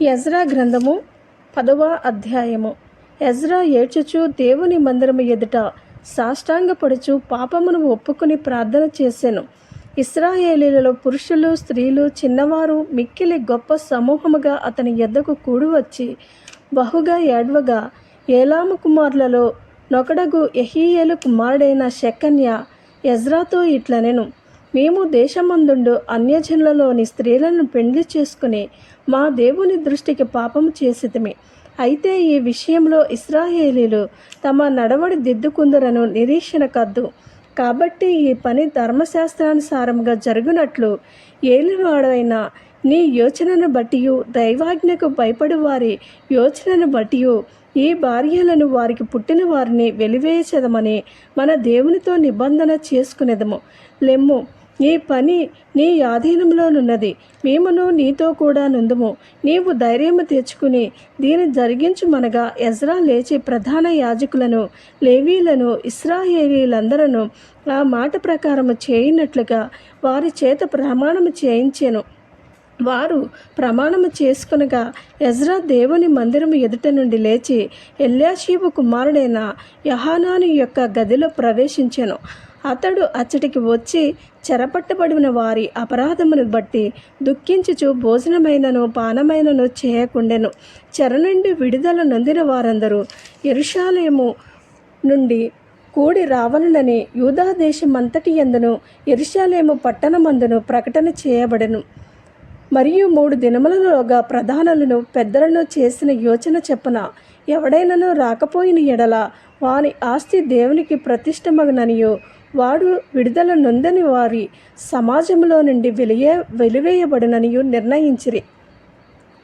Ezra గ్రంథము పదవ అధ్యాయము. ఎజ్రా ఏడ్చుచు దేవుని మందిరము ఎదుట సాష్టాంగపడుచు పాపమును ఒప్పుకుని ప్రార్థన చేశాను ఇస్రాయేలీలలో పురుషులు స్త్రీలు చిన్నవారు మిక్కిలి గొప్ప సమూహముగా అతని ఎద్దకు కూడి వచ్చి బహుగా ఏడ్వగా ఏలాము కుమారులలో నొకడగు ఎహీయేలు కుమారుడైన శకన్య ఎజ్రాతో ఇట్లనెను. మేము దేశమందుండు అన్యజనులలోని స్త్రీలను పెండ్లి చేసుకుని మా దేవుని దృష్టికి పాపము చేసితిమి. అయితే ఈ విషయంలో ఇస్రాయేలీలు తమ నడవడి దిద్దుకుందరను నిరీక్షణ కద్దు. కాబట్టి ఈ పని ధర్మశాస్త్రానుసారంగా జరుగునట్లు ఏలివాడైన నీ యోచనను బట్టియు దైవాజ్ఞకు భయపడి వారి యోచనను బట్టియు ఈ భార్యలను వారికి పుట్టిన వారిని వెలివేయచదమని మన దేవునితో నిబంధన చేసుకునేదము. లెమ్ము నీ పని నీ ఆధీనంలోనున్నది. మేమును నీతో కూడా నుందుము. నీవు ధైర్యము తెచ్చుకుని దీని జరిగించుమనగా ఎజ్రా లేచి ప్రధాన యాజకులను లేవీలను ఇస్రాయేలీలందరూ ఆ మాట ప్రకారము చేయనట్లుగా వారి చేత ప్రమాణము చేయించెను. వారు ప్రమాణము చేసుకునగా ఎజ్రా దేవుని మందిరము ఎదుట నుండి లేచి ఎల్యాషీబు కుమారుడైన యహానాను యొక్క గదిలో ప్రవేశించెను. అతడు అచ్చటికి వచ్చి చెరపట్టబడిన వారి అపరాధమును బట్టి దుఃఖించుచు భోజనమైనను పానమైనను చేయకుండెను. చెర నుండి విడుదల నొందిన వారందరూ ఎరుషాలేము నుండి కూడి రావాలని యూదాదేశమంతటి ఎందును ఎరుషాలేము పట్టణమందును ప్రకటన చేయబడెను. మరియు మూడు దినములలోగా ప్రధానులను పెద్దలను చేసిన యోచన చెప్పున ఎవడైనను రాకపోయిన ఎడల వాని ఆస్తి దేవునికి ప్రతిష్టమగననియో వాడు విడుదల నొందని వారి సమాజంలో నుండి వెలియే వెలివేయబడిననియు నిర్ణయించిరి.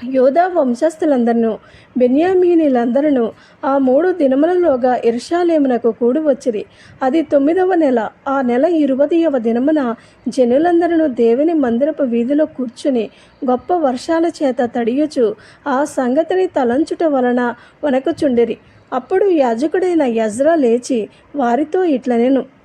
యోధా వంశస్థులందరూ బెన్యామీనులందరూ ఆ మూడు దినములలోగా ఇర్షాలేమునకు కూడి వచ్చిరి. అది తొమ్మిదవ నెల. ఆ నెల ఇరువదయవ దినమున జనులందరూ దేవుని మందిరపు వీధిలో కూర్చుని గొప్ప వర్షాల చేత తడియుచు ఆ సంగతిని తలంచుట వలన వనకుచుండిరి అప్పుడు యాజకుడైన యజ్రా లేచి వారితో ఇట్లనెను.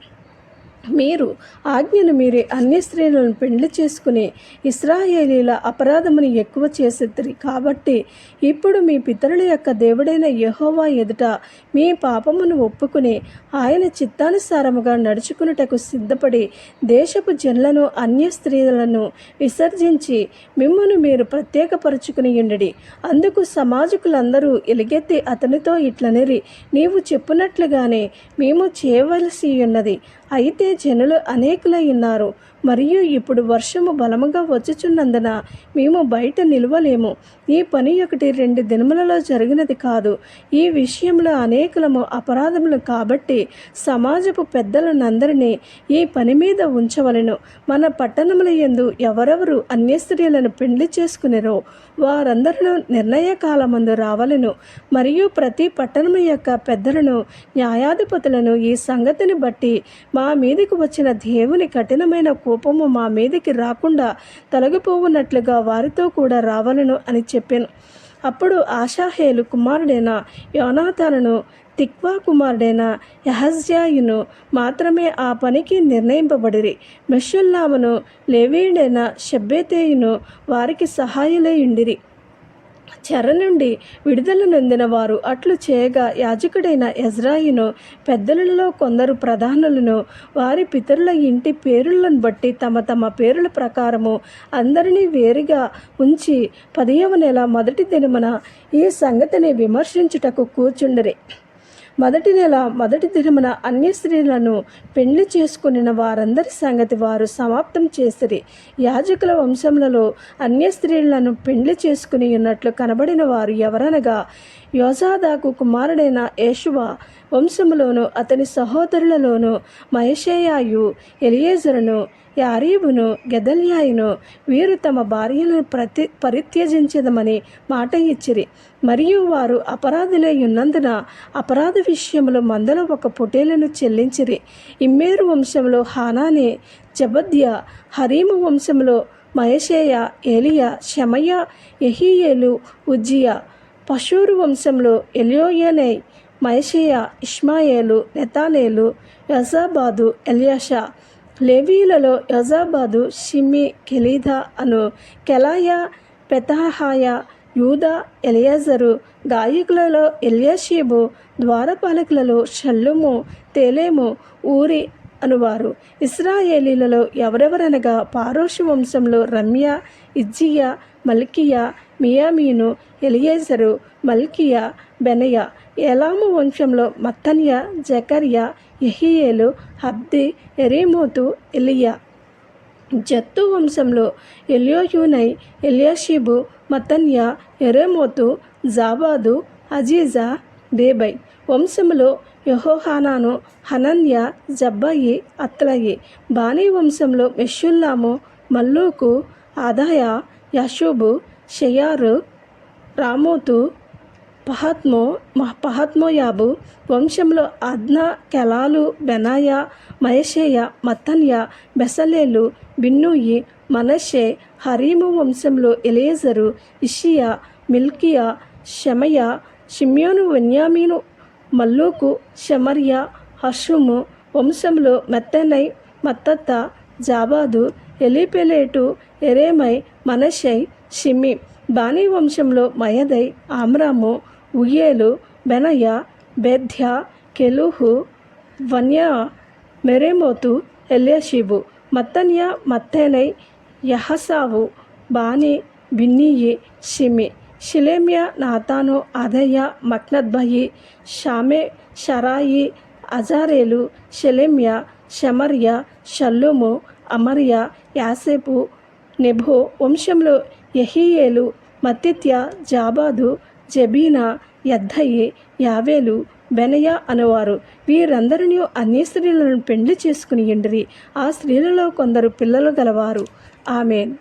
మీరు ఆజ్ఞను మీరే అన్ని స్త్రీలను పెండ్లి చేసుకుని ఇస్రాయేలీల అపరాధముని ఎక్కువ చేసిద్దరి కాబట్టి ఇప్పుడు మీ పితరుల యొక్క దేవుడైన యహోవా ఎదుట మీ పాపమును ఒప్పుకుని ఆయన చిత్తానుసారముగా నడుచుకున్నటకు సిద్ధపడి దేశపు జనులను అన్య స్త్రీలను విసర్జించి మిమ్మను మీరు ప్రత్యేకపరుచుకుని ఉండడి. అందుకు సమాజకులందరూ ఎలుగెత్తి అతనితో ఇట్లనిరి నీవు చెప్పినట్లుగానే మేము చేయవలసి ఉన్నది అయితే జనులు అనేకులై ఉన్నారు. మరియు ఇప్పుడు వర్షము బలముగా వచ్చుచున్నందున మేము బయట నిలవలేము. ఈ పని ఒకటి రెండు దినములలో జరిగినది కాదు. ఈ విషయంలో అనేకులము అపరాధములు కాబట్టి సమాజపు పెద్దలనందరినీ ఈ పని మీద ఉంచవలెను. మన పట్టణముల ఎందు ఎవరెవరు అన్య స్త్రీలను పెండ్లి చేసుకునేరో వారందరూ నిర్ణయ కాలమందు రావలెను. మరియు ప్రతి పట్టణము యొక్క పెద్దలను న్యాయాధిపతులను ఈ సంగతిని బట్టి మా మీదకు వచ్చిన దేవుని కఠినమైన కోపము మా మీదకి రాకుండా తొలగిపోవున్నట్లుగా వారితో కూడా రావలను అని చెప్పాను. అప్పుడు ఆశాహేలు కుమారుడైన యోనాథాలను తిక్వా కుమారుడైన యహజ్యాయును మాత్రమే ఆ పనికి నిర్ణయింపబడిరి. మెషుల్లామును లేవీయుడైన షబ్బేతేయును వారికి సహాయులై ఉండిరి. చెర నుండి విడుదల నొందిన వారు అట్లు చేయగా యాజకుడైన ఎజ్రాయిను పెద్దలలో కొందరు ప్రధానులను వారి పితరుల ఇంటి పేరులను బట్టి తమ తమ పేరుల ప్రకారము అందరినీ వేరుగా ఉంచి పదియవ నెల మొదటి దినమున ఈ సంగతిని విమర్శించుటకు కూర్చుండరి మొదటి నెల మొదటి దినమున అన్య స్త్రీలను పెళ్ళి చేసుకుని వారందరి సంగతి వారు సమాప్తం చేసిరి. యాజకుల వంశములలో అన్య స్త్రీలను పెళ్ళి చేసుకుని ఉన్నట్లు కనబడిన వారు ఎవరనగా యోజాదాకు కుమారుడైన యేషువ వంశములోను అతని సహోదరులలోను మహేషేయాయు ఎలియేజరును యారీబును గెదల్యాయును వీరు తమ భార్యలను ప్రతి పరిత్యజించదమని మాట ఇచ్చిరి. మరియు వారు అపరాధులై ఉన్నందున అపరాధ విషయంలో మందలో ఒక పొటేలను చెల్లించిరి. ఇమ్మేరు వంశంలో హానానే జబద్య హరీము వంశంలో మయషేయ ఏలియా శమయ ఎహియేలు ఉజ్జియా పశూరు వంశంలో ఎలియోయనై మయషేయ ఇష్మాయేలు నెతానేలు యజాబాదు ఎల్యాషా లేవీలలో యజాబాదు షిమి కెలీదా అను కెలాయ పెతహాయ యూదా ఎలియాజరు గాయకులలో ఎలియాషీబు ద్వారపాలకులలో షల్లుము తేలేము ఊరి అనువారు. ఇస్రాయేలీలలో ఎవరెవరనగా పారోషు వంశంలో రమ్య ఇజ్జియా మల్కియా మియామీను ఎలియేజరు మల్కియా బెనయ ఎలాము వంశంలో మత్తన్య జకర్య ఎహియేలు హబ్ది ఎరీమోతు ఎలియా. జత్తు వంశంలో ఎలియోయునై ఎలియాషిబు మతన్య ఎరేమోతు జాబాదు అజీజా బేబై. వంశంలో యహోహానాను హనన్య జబ్బాయి అత్లయి. బానీ వంశంలో మెషుల్లాము మల్లూకు ఆదాయ యషూబు షయారు రామోతు పహాత్మో మహ వంశంలో అద్నా కెలాలు బెనాయ మయషేయ మత్తన్య బెసలేలు బిన్నూయి మనషే హరీము వంశంలో ఎలేజరు ఇషియా మిల్కియా షమయ షిమ్యోను వెన్యామీను మల్లూకు షమర్య హర్షుము వంశంలో మెత్తనై మత్తత్త జాబాదు ఎలిపెలేటు ఎరేమై మనషై షిమి. బాణీ వంశంలో మయదై ఆమ్రాము ఉయ్యేలు బెనయ్య బెథ్య కెలుహు వన్య మెరేమోతు ఎల్యషిబు మత్తన్య మత్తేనై యహసావు బాని బిన్నీయి షిమి షిలేమ్య నాతాను అదయ్య మక్నద్భయి షామే షరాయి అజారేలు షెలెమ్య షమర్య షల్లుము అమర్య యాసేపు నెబో వంశంలో యహీయేలు మత్తిత్య జాబాదు జబీనా యద్దయి యావేలు బెనయ అనేవారు. వీరందరినీ అన్ని స్త్రీలను పెండ్లి చేసుకుని ఎండిరి. ఆ స్త్రీలలో కొందరు పిల్లలు గలవారు. ఆమెన్.